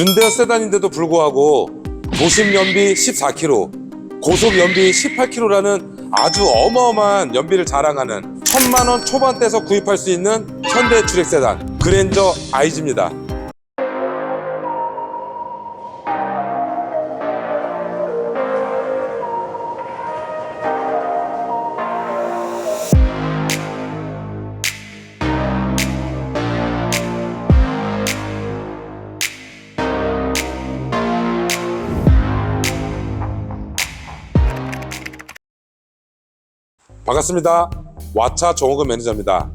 준대 세단인데도 불구하고 도심 연비 14km, 고속 연비 18km라는 아주 어마어마한 연비를 자랑하는 천만 원 초반대에서 구입할 수 있는 현대 주력 세단 그랜저 아이즈입니다. 반갑습니다. 와차 정호근 매니저입니다.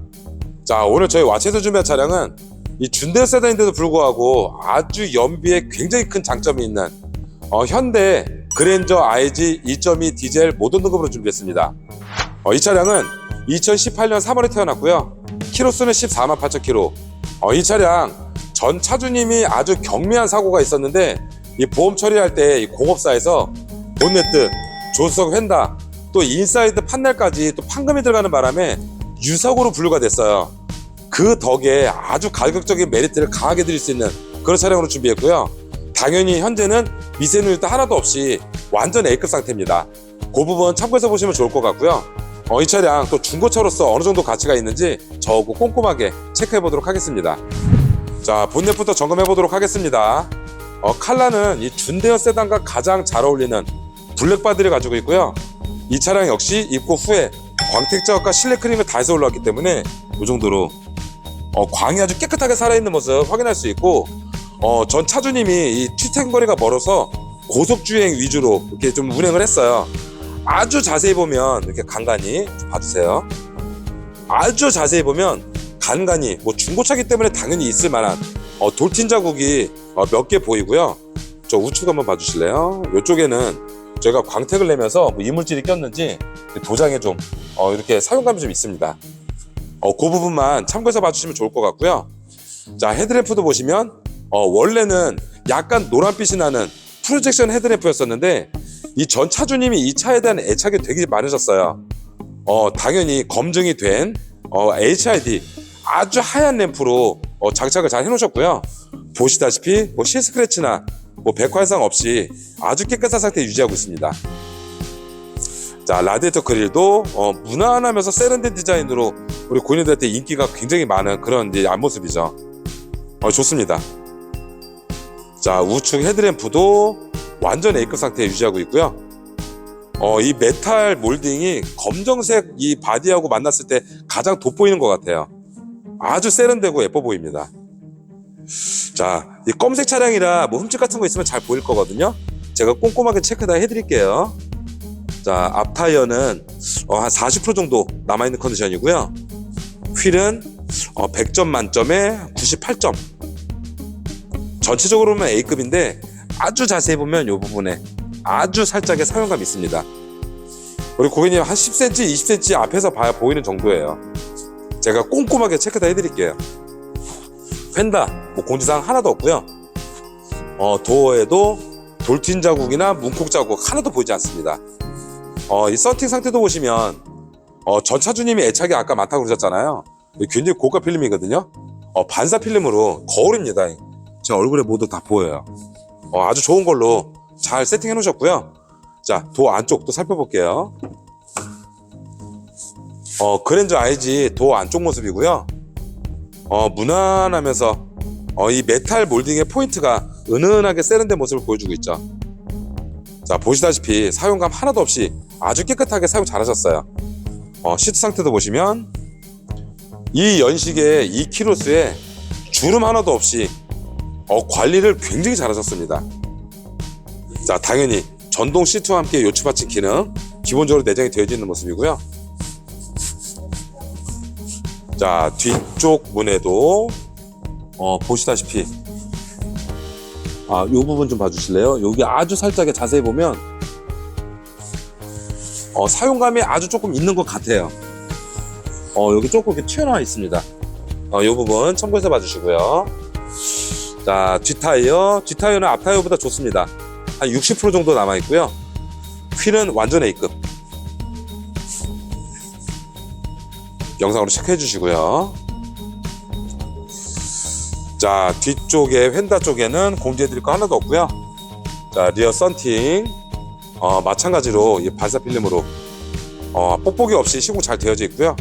자, 오늘 저희 와차에서 준비한 차량은 이 준대 세단인데도 불구하고 아주 연비에 굉장히 큰 장점이 있는 어, 현대 그랜저 IG 2.2 디젤 모던 등급으로 준비했습니다. 어, 이 차량은 2018년 3월에 태어났고요. 키로수는 14만 8천 킬로. 어, 이 차량 전 차주님이 아주 경미한 사고가 있었는데 이 보험 처리할 때 이 공업사에서 본네트, 조수석 휀다, 또 인사이드 판넬까지 또 판금이 들어가는 바람에 유사고로 분류가 됐어요. 그 덕에 아주 가격적인 메리트를 강하게 드릴 수 있는 그런 차량으로 준비했고요. 당연히 현재는 미세누유도 하나도 없이 완전 A급 상태입니다. 그 부분 참고해서 보시면 좋을 것 같고요. 어, 이 차량 또 중고차로서 어느 정도 가치가 있는지 저하고 꼼꼼하게 체크해 보도록 하겠습니다. 자, 본넷부터 점검해 보도록 하겠습니다. 어, 칼라는 이 준대형 세단과 가장 잘 어울리는 블랙 바디를 가지고 있고요. 이 차량 역시 입고 후에 광택 작업과 실내 크림을 다 해서 올라왔기 때문에 이 정도로 어, 광이 아주 깨끗하게 살아있는 모습 확인할 수 있고 어, 전 차주님이 이 출퇴근거리가 멀어서 고속주행 위주로 이렇게 좀 운행을 했어요. 아주 자세히 보면 이렇게 간간히 좀 봐주세요. 아주 자세히 보면 간간히 뭐 중고차기 때문에 당연히 있을 만한 어, 돌틴 자국이 어, 몇 개 보이고요. 저 우측 한번 봐주실래요? 이쪽에는 저희가 광택을 내면서 뭐 이물질이 꼈는지 도장에 좀 어, 이렇게 사용감이 좀 있습니다. 어, 그 부분만 참고해서 봐주시면 좋을 것 같고요. 자 헤드램프도 보시면 어, 원래는 약간 노란빛이 나는 프로젝션 헤드램프였었는데 이 전 차주님이 이 차에 대한 애착이 되게 많으셨어요. 어, 당연히 검증이 된 어, HID 아주 하얀 램프로 어, 장착을 잘 해놓으셨고요. 보시다시피 뭐 실스크래치나 뭐 백화현상 없이 아주 깨끗한 상태 유지하고 있습니다. 자 라디에이터 그릴도 어, 무난하면서 세련된 디자인으로 우리 고객님들한테 인기가 굉장히 많은 그런 이제 앞모습이죠. 어, 좋습니다. 자 우측 헤드램프도 완전 A급 상태 유지하고 있고요. 어, 이 메탈 몰딩이 검정색 이 바디하고 만났을 때 가장 돋보이는 것 같아요. 아주 세련되고 예뻐 보입니다. 자, 이 검색 차량이라 뭐 흠집 같은 거 있으면 잘 보일 거거든요. 제가 꼼꼼하게 체크 다 해드릴게요. 자, 앞 타이어는 어, 한 40% 정도 남아있는 컨디션이고요. 휠은 어, 100점 만점에 98점. 전체적으로는 A급인데 아주 자세히 보면 이 부분에 아주 살짝의 사용감이 있습니다. 우리 고객님 한 10cm, 20cm 앞에서 봐야 보이는 정도예요. 제가 꼼꼼하게 체크 다 해드릴게요. 펜다, 뭐 공지사항 하나도 없고요. 어, 도어에도 돌틴 자국이나 문콕 자국 하나도 보이지 않습니다. 어, 이 서팅 상태도 보시면 어, 전 차주님이 애착이 아까 많다고 그러셨잖아요. 굉장히 고가 필름이거든요. 어, 반사 필름으로 거울입니다. 제 얼굴에 모두 다 보여요. 어, 아주 좋은 걸로 잘 세팅해 놓으셨고요. 자, 도어 안쪽도 살펴볼게요. 어, 그랜저 IG 도어 안쪽 모습이고요. 어, 무난하면서 어, 이 메탈 몰딩의 포인트가 은은하게 세련된 모습을 보여주고 있죠. 자, 보시다시피 사용감 하나도 없이 아주 깨끗하게 사용 잘하셨어요. 어, 시트 상태도 보시면 이 연식의 이 키로수에 주름 하나도 없이 어, 관리를 굉장히 잘하셨습니다. 자, 당연히 전동 시트와 함께 요추 받침 기능 기본적으로 내장이 되어 있는 모습이고요. 자, 뒤쪽 문에도 어, 보시다시피 아, 요 부분 좀 봐주실래요? 여기 아주 살짝에 자세히 보면 어, 사용감이 아주 조금 있는 것 같아요. 어, 여기 조금 이렇게 튀어나와 있습니다. 어, 요 부분 참고해서 봐주시고요. 자, 뒷타이어. 뒷타이어는 앞타이어보다 좋습니다. 한 60% 정도 남아있고요. 휠은 완전 A급. 영상으로 체크해 주시고요. 자 뒤쪽에 휀다 쪽에는 공지해드릴 거 하나도 없고요. 자 리어 썬팅 어, 마찬가지로 이 반사 필름으로 어, 뽁뽁이 없이 시공 잘 되어져 있고요.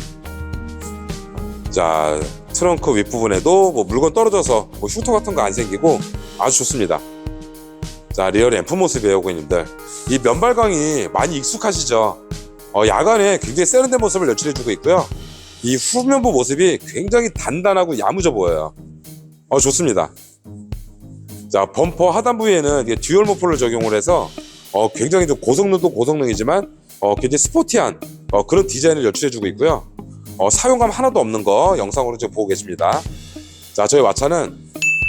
자 트렁크 윗부분에도 뭐 물건 떨어져서 뭐 흉터 같은 거 안 생기고 아주 좋습니다. 자 리어 램프 모습이에요 고객님들 이 면발광이 많이 익숙하시죠 어, 야간에 굉장히 세련된 모습을 연출해주고 있고요 이 후면부 모습이 굉장히 단단하고 야무져 보여요 어 좋습니다 자 범퍼 하단 부위에는 이게 듀얼 모플을 적용을 해서 어, 굉장히 좀 고성능도 고성능이지만 어, 굉장히 스포티한 어, 그런 디자인을 연출해주고 있고요 어, 사용감 하나도 없는 거 영상으로 지금 보고 계십니다 자 저희 와차는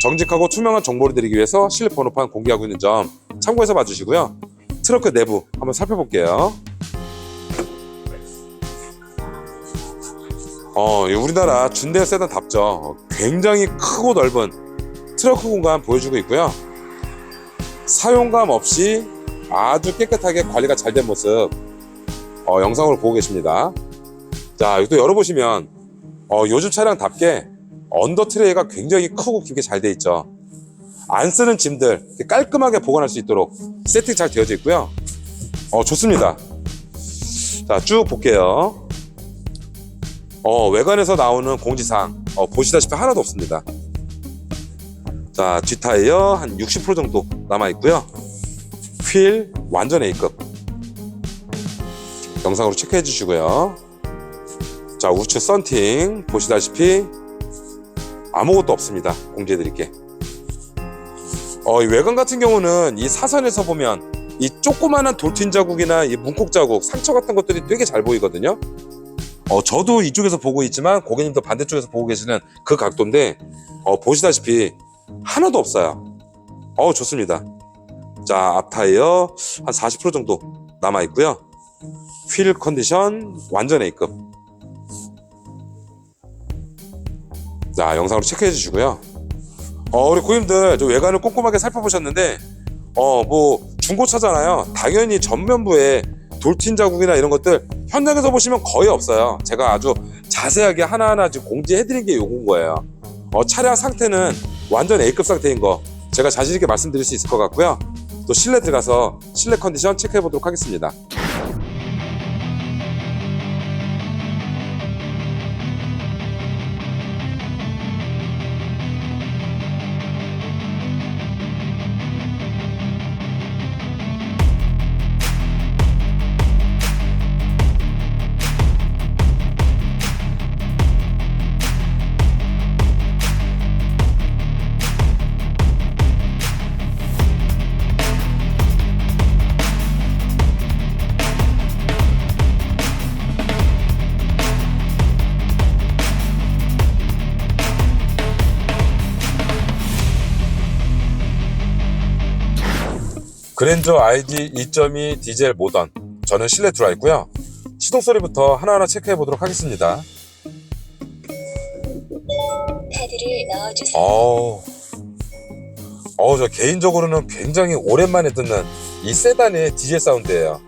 정직하고 투명한 정보를 드리기 위해서 실내 번호판 공개하고 있는 점 참고해서 봐주시고요. 트렁크 내부 한번 살펴볼게요. 어, 이 우리나라 준대 세단 답죠. 어, 굉장히 크고 넓은 트렁크 공간 보여주고 있고요. 사용감 없이 아주 깨끗하게 관리가 잘 된 모습 어, 영상으로 보고 계십니다. 자, 또 열어보시면 어, 요즘 차량답게 언더 트레이가 굉장히 크고 깊게 잘 돼 있죠. 안 쓰는 짐들 깔끔하게 보관할 수 있도록 세팅 잘 되어져 있고요. 어 좋습니다. 자 쭉 볼게요. 어 외관에서 나오는 공지사항 어, 보시다시피 하나도 없습니다. 자 뒷타이어 한 60% 정도 남아 있고요. 휠 완전 A급. 영상으로 체크해 주시고요. 자 우측 썬팅 보시다시피 아무것도 없습니다. 공지해 드릴게. 어, 이 외관 같은 경우는 이 사선에서 보면 이 조그마한 돌튄 자국이나 이 문콕 자국, 상처 같은 것들이 되게 잘 보이거든요. 어, 저도 이쪽에서 보고 있지만 고객님도 반대쪽에서 보고 계시는 그 각도인데 어, 보시다시피 하나도 없어요. 어, 좋습니다. 자, 앞 타이어 한 40% 정도 남아 있고요. 휠 컨디션 완전 A급. 자, 영상으로 체크해 주시고요. 어, 우리 고객님들 저 외관을 꼼꼼하게 살펴보셨는데 어, 뭐 중고차잖아요. 당연히 전면부에 돌튄 자국이나 이런 것들 현장에서 보시면 거의 없어요. 제가 아주 자세하게 하나하나 지금 공지해 드린 게 요건 거예요. 어, 차량 상태는 완전 A급 상태인 거 제가 자신 있게 말씀드릴 수 있을 것 같고요. 또 실내 들어가서 실내 컨디션 체크해 보도록 하겠습니다. 그랜저 ID 2.2 디젤 모던. 저는 실내 들어와 있고요. 시동 소리부터 하나하나 체크해 보도록 하겠습니다. 카드를 넣어주세요. 어우. 어우 저 개인적으로는 굉장히 오랜만에 듣는 이 세단의 디젤 사운드예요.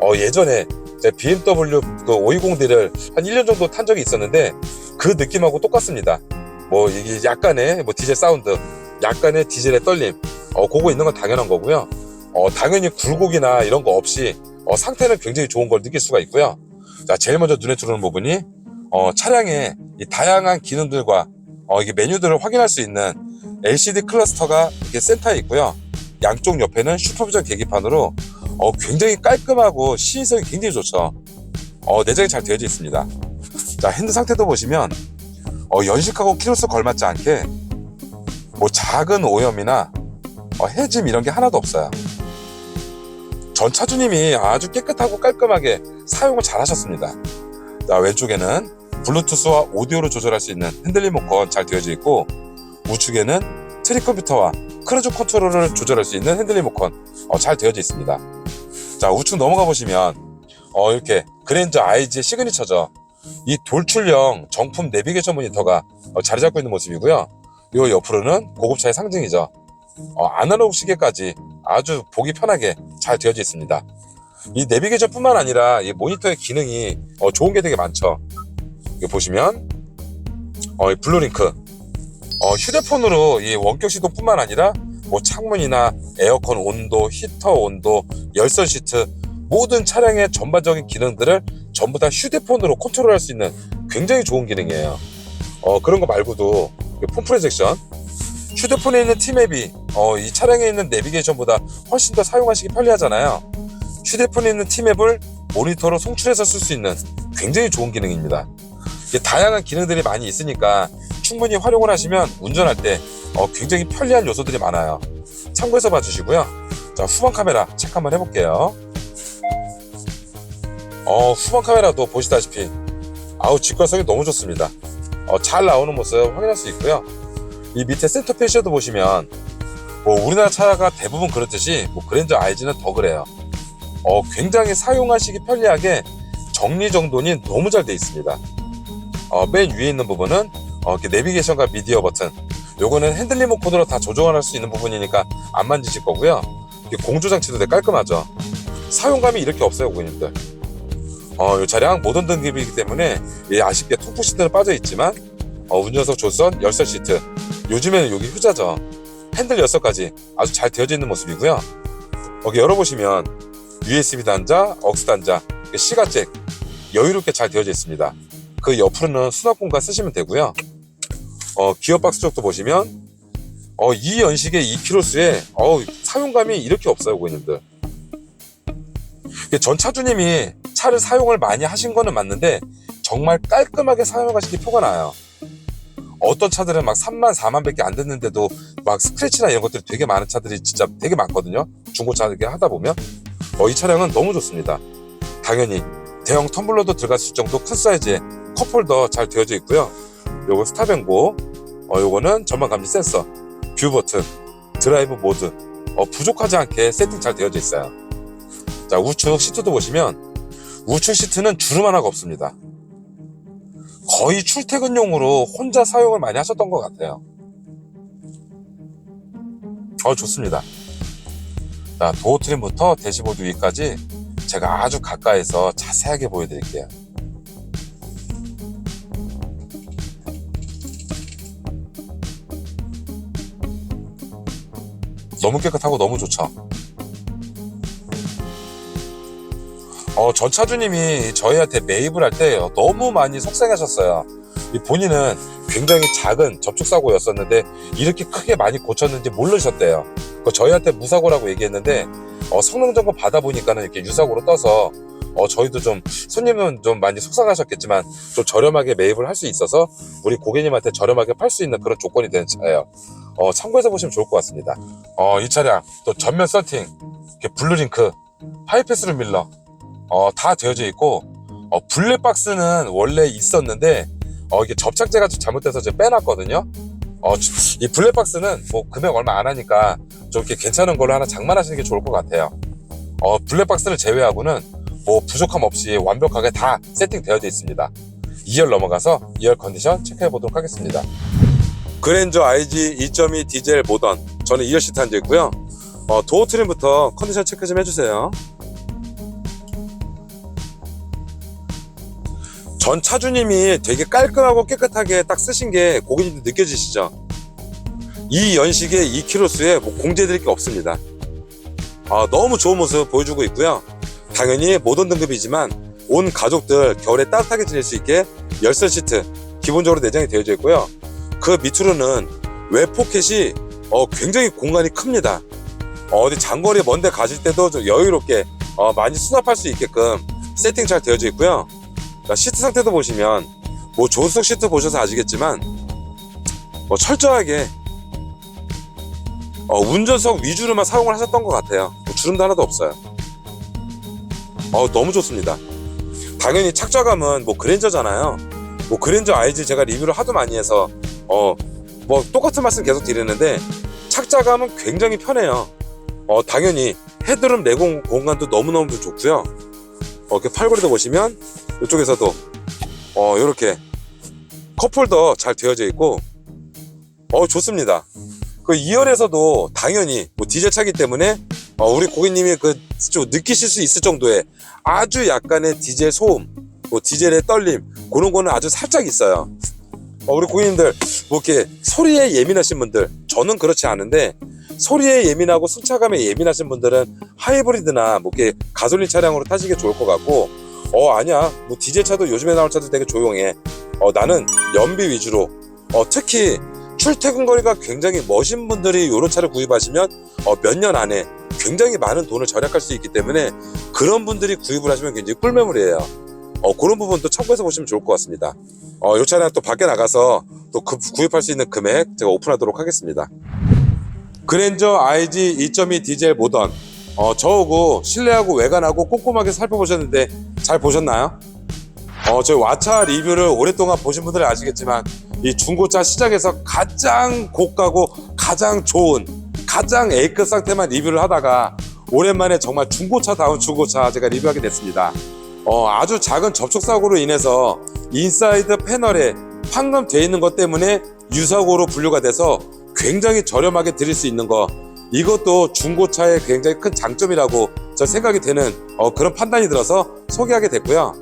어 예전에 제 BMW 그 520D를 한 1년 정도 탄 적이 있었는데 그 느낌하고 똑같습니다. 뭐 이게 약간의 뭐 디젤 사운드 약간의 디젤의 떨림. 어 그거 있는 건 당연한 거고요 어, 당연히 굴곡이나 이런 거 없이 어, 상태는 굉장히 좋은 걸 느낄 수가 있고요. 자, 제일 먼저 눈에 들어오는 부분이 어, 차량의 이 다양한 기능들과 어, 이게 메뉴들을 확인할 수 있는 LCD 클러스터가 이렇게 센터에 있고요. 양쪽 옆에는 슈퍼비전 계기판으로 어, 굉장히 깔끔하고 시인성이 굉장히 좋죠. 어, 내장이 잘 되어져 있습니다. 자, 핸드 상태도 보시면 어, 연식하고 키로수 걸맞지 않게 뭐 작은 오염이나 어, 해짐 이런 게 하나도 없어요. 전 차주님이 아주 깨끗하고 깔끔하게 사용을 잘 하셨습니다. 자, 왼쪽에는 블루투스와 오디오를 조절할 수 있는 핸들 리모컨 잘 되어져 있고 우측에는 트리 컴퓨터와 크루즈 컨트롤을 조절할 수 있는 핸들 리모컨 어, 잘 되어져 있습니다. 자, 우측 넘어가 보시면 어, 이렇게 그랜저 IG의 시그니처죠. 이 돌출형 정품 내비게이션 모니터가 어, 자리 잡고 있는 모습이고요. 이 옆으로는 고급차의 상징이죠. 어, 아날로그 시계까지 아주 보기 편하게 잘 되어져 있습니다. 이 내비게이션 뿐만 아니라 이 모니터의 기능이 어, 좋은 게 되게 많죠. 여기 보시면 어, 이 블루링크 어, 휴대폰으로 이 원격 시동 뿐만 아니라 뭐 창문이나 에어컨 온도, 히터 온도, 열선 시트 모든 차량의 전반적인 기능들을 전부 다 휴대폰으로 컨트롤할 수 있는 굉장히 좋은 기능이에요. 어, 그런 거 말고도 폰 프로젝션 휴대폰에 있는 티맵이 어, 이 차량에 있는 내비게이션보다 훨씬 더 사용하시기 편리하잖아요. 휴대폰에 있는 티맵을 모니터로 송출해서 쓸 수 있는 굉장히 좋은 기능입니다. 다양한 기능들이 많이 있으니까 충분히 활용을 하시면 운전할 때 어, 굉장히 편리한 요소들이 많아요. 참고해서 봐주시고요. 자, 후방 카메라 체크 한번 해볼게요. 어, 후방 카메라도 보시다시피 아우 직관성이 너무 좋습니다. 어, 잘 나오는 모습 확인할 수 있고요. 이 밑에 센터 페시어도 보시면 뭐 우리나라 차가 대부분 그렇듯이 뭐 그랜저 IG는 더 그래요. 어, 굉장히 사용하시기 편리하게 정리정돈이 너무 잘 돼 있습니다. 어, 맨 위에 있는 부분은 어, 이렇게 내비게이션과 미디어 버튼. 요거는 핸들 리모컨으로 다 조정할 수 있는 부분이니까 안 만지실 거고요. 이렇게 공조 장치도 되게 깔끔하죠. 사용감이 이렇게 없어요, 고객님들. 어, 이 차량 모던 등급이기 때문에 예, 아쉽게 투프 시트는 빠져 있지만 어, 운전석 조선, 열선 시트. 요즘에는 여기 휴자죠. 핸들 열선까지 아주 잘 되어져 있는 모습이고요. 여기 열어보시면 USB 단자, 억스 단자, 시가잭 여유롭게 잘 되어져 있습니다. 그 옆으로는 수납 공간 쓰시면 되고요. 어, 기어 박스 쪽도 보시면 어, 이 연식의 2kg수에 어, 사용감이 이렇게 없어요, 고객님들. 전 차주님이 차를 사용을 많이 하신 거는 맞는데 정말 깔끔하게 사용하시기 표가 나요. 어떤 차들은 막 3만, 4만 밖에 안 됐는데도 막 스크래치나 이런 것들이 되게 많은 차들이 진짜 되게 많거든요. 중고차 이렇게 하다 보면. 어, 이 차량은 너무 좋습니다. 당연히 대형 텀블러도 들어갈 수 정도 큰 사이즈의 컵홀더 잘 되어져 있고요. 요거 스타뱅고, 어, 요거는 전방 감지 센서, 뷰 버튼, 드라이브 모드, 어, 부족하지 않게 세팅 잘 되어져 있어요. 자, 우측 시트도 보시면 우측 시트는 주름 하나가 없습니다. 거의 출퇴근용으로 혼자 사용을 많이 하셨던 것 같아요. 어, 좋습니다. 자, 도어 트림부터 대시보드 위까지 제가 아주 가까이서 자세하게 보여드릴게요. 너무 깨끗하고 너무 좋죠. 어, 전 차주님이 저희한테 매입을 할 때 너무 많이 속상하셨어요. 이 본인은 굉장히 작은 접촉사고였었는데 이렇게 크게 많이 고쳤는지 모르셨대요. 그 저희한테 무사고라고 얘기했는데 어, 성능 점검 받아보니까는 이렇게 유사고로 떠서 어, 저희도 좀 손님은 좀 많이 속상하셨겠지만 좀 저렴하게 매입을 할 수 있어서 우리 고객님한테 저렴하게 팔 수 있는 그런 조건이 되는 차예요. 어, 참고해서 보시면 좋을 것 같습니다. 어, 이 차량 또 전면 썬팅, 블루링크, 하이패스룸 밀러 어, 다 되어져 있고 어, 블랙박스는 원래 있었는데 어, 이게 접착제가 좀 잘못돼서 이제 빼놨거든요. 어, 주- 이 블랙박스는 뭐 금액 얼마 안 하니까 좀 이렇게 괜찮은 걸로 하나 장만하시는 게 좋을 것 같아요. 어, 블랙박스를 제외하고는 뭐 부족함 없이 완벽하게 다 세팅되어져 있습니다. 2열 넘어가서 2열 컨디션 체크해 보도록 하겠습니다. 그랜저 IG 2.2 디젤 모던 저는 2열 시트 앉아 있고요. 어, 도어 트림부터 컨디션 체크 좀 해주세요. 전 차주님이 되게 깔끔하고 깨끗하게 딱 쓰신 게 고객님도 느껴지시죠? 이 연식의 2kg수에 뭐 공제드릴 게 없습니다. 아, 너무 좋은 모습 보여주고 있고요. 당연히 모던 등급이지만 온 가족들 겨울에 따뜻하게 지낼 수 있게 열선 시트 기본적으로 내장이 되어져 있고요. 그 밑으로는 외 포켓이 어, 굉장히 공간이 큽니다. 어, 디 장거리 먼데 가실 때도 좀 여유롭게 어, 많이 수납할 수 있게끔 세팅 잘 되어져 있고요. 자, 시트 상태도 보시면 뭐 조수석 시트 보셔서 아시겠지만 뭐 철저하게 어, 운전석 위주로만 사용을 하셨던 것 같아요. 뭐 주름도 하나도 없어요. 어, 너무 좋습니다. 당연히 착좌감은 뭐 그랜저잖아요. 뭐 그랜저 IG 제가 리뷰를 하도 많이 해서 어, 뭐 똑같은 말씀 계속 드리는데 착좌감은 굉장히 편해요. 어, 당연히 헤드룸 내공 공간도 너무너무 좋고요. 어, 이렇게 팔걸이도 보시면 이쪽에서도 어, 이렇게 컵홀더 잘 되어져 있고 어, 좋습니다. 그 2열에서도 당연히 뭐 디젤 차기 때문에 어, 우리 고객님이 그좀 느끼실 수 있을 정도의 아주 약간의 디젤 소음, 뭐 디젤의 떨림 그런 거는 아주 살짝 있어요. 어, 우리 고객님들 뭐 이렇게 소리에 예민하신 분들 저는 그렇지 않은데 소리에 예민하고 승차감에 예민하신 분들은 하이브리드나 뭐 이렇게 가솔린 차량으로 타시기 좋을 것 같고 어 아니야 뭐 디젤 차도 요즘에 나올 차들 되게 조용해 어 나는 연비 위주로 어 특히 출퇴근 거리가 굉장히 멋진 분들이 이런 차를 구입하시면 어, 몇 년 안에 굉장히 많은 돈을 절약할 수 있기 때문에 그런 분들이 구입을 하시면 굉장히 꿀매물이에요. 어, 그런 부분도 참고해서 보시면 좋을 것 같습니다. 어, 이 차량 또 밖에 나가서 또 그- 구입할 수 있는 금액 제가 오픈하도록 하겠습니다. 그랜저 IG 2.2 디젤 모던 어, 저하고 실내하고 외관하고 꼼꼼하게 살펴보셨는데 잘 보셨나요? 어, 저희 와차 리뷰를 오랫동안 보신 분들은 아시겠지만 이 중고차 시장에서 가장 고가고 가장 좋은 가장 A급 상태만 리뷰를 하다가 오랜만에 정말 중고차다운 중고차 제가 리뷰하게 됐습니다. 어, 아주 작은 접촉 사고로 인해서 인사이드 패널에 판금 돼 있는 것 때문에 유사고로 분류가 돼서 굉장히 저렴하게 드릴 수 있는 거 이것도 중고차의 굉장히 큰 장점이라고 저 생각이 되는 어, 그런 판단이 들어서 소개하게 됐고요.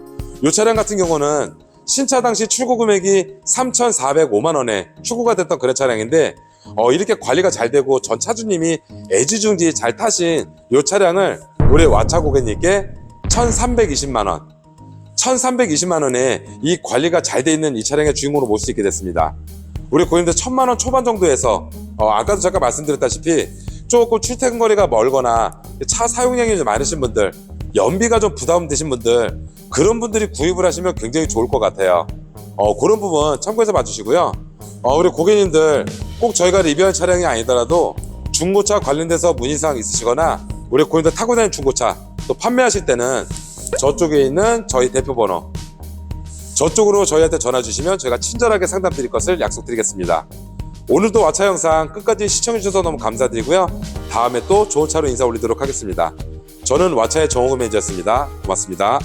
이 차량 같은 경우는 신차 당시 출고 금액이 3,405만 원에 출고가 됐던 그런 차량인데 어, 이렇게 관리가 잘 되고 전 차주님이 애지중지 잘 타신 이 차량을 우리 와차 고객님께 1,320만 원 1,320만 원에 이 관리가 잘 돼 있는 이 차량의 주인공으로 모실 수 있게 됐습니다. 우리 고객님들 천만 원 초반 정도에서 어, 아까도 잠깐 말씀드렸다시피 조금 출퇴근 거리가 멀거나 차 사용량이 좀 많으신 분들 연비가 좀 부담되신 분들 그런 분들이 구입을 하시면 굉장히 좋을 것 같아요. 어, 그런 부분 참고해서 봐주시고요. 어, 우리 고객님들 꼭 저희가 리뷰한 차량이 아니더라도 중고차 관련돼서 문의사항 있으시거나 우리 고객님들 타고 다니는 중고차 또 판매하실 때는 저쪽에 있는 저희 대표 번호 저쪽으로 저희한테 전화 주시면 저희가 친절하게 상담 드릴 것을 약속드리겠습니다. 오늘도 와차 영상 끝까지 시청해주셔서 너무 감사드리고요. 다음에 또 좋은 차로 인사 올리도록 하겠습니다. 저는 와차의 정호금 매니저였습니다. 고맙습니다.